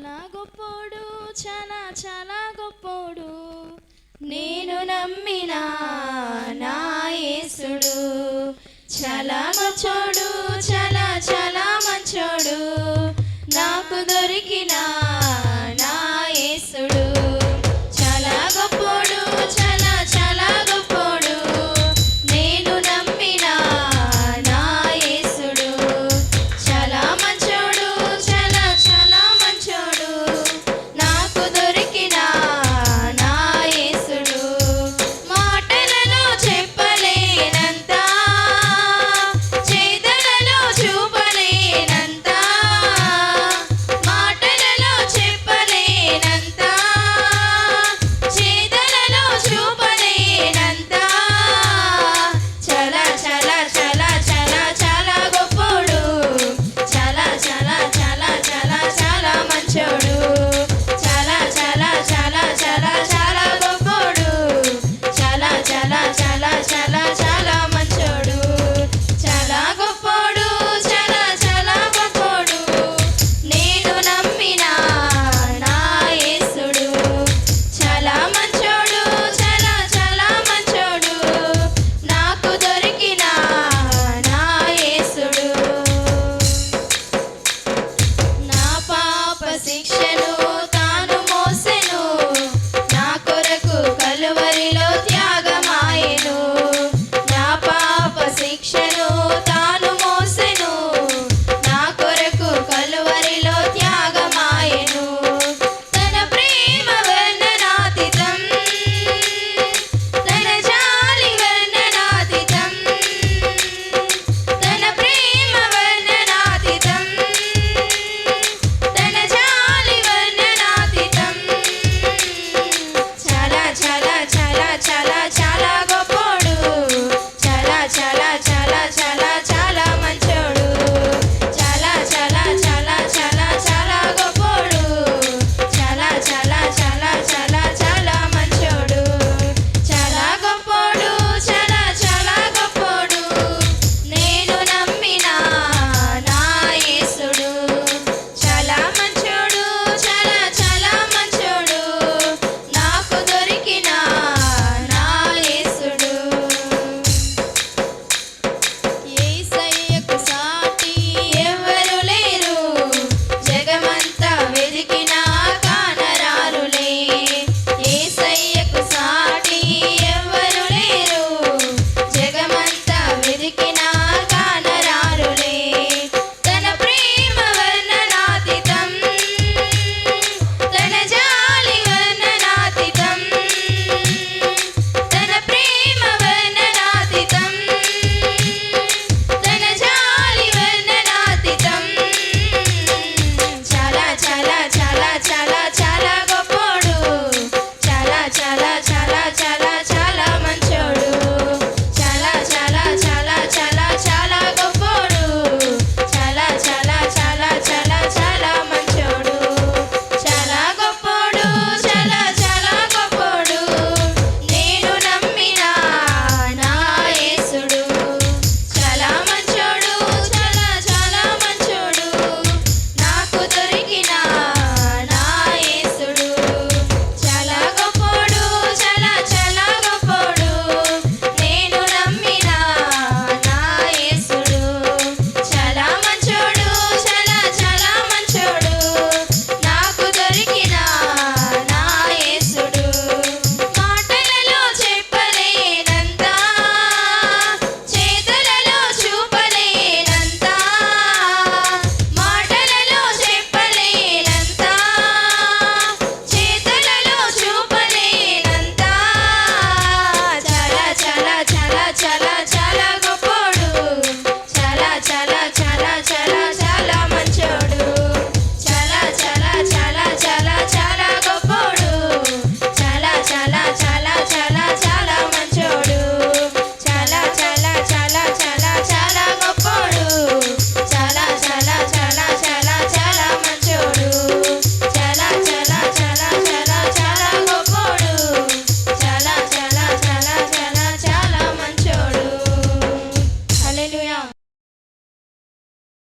చాలా గొప్పోడు చాలా చాలా గొప్పోడు. నేను నమ్మిన నా యేసుడు. చాలా మంచోడు చాలా చాలా మంచోడు నాకు దొరికినా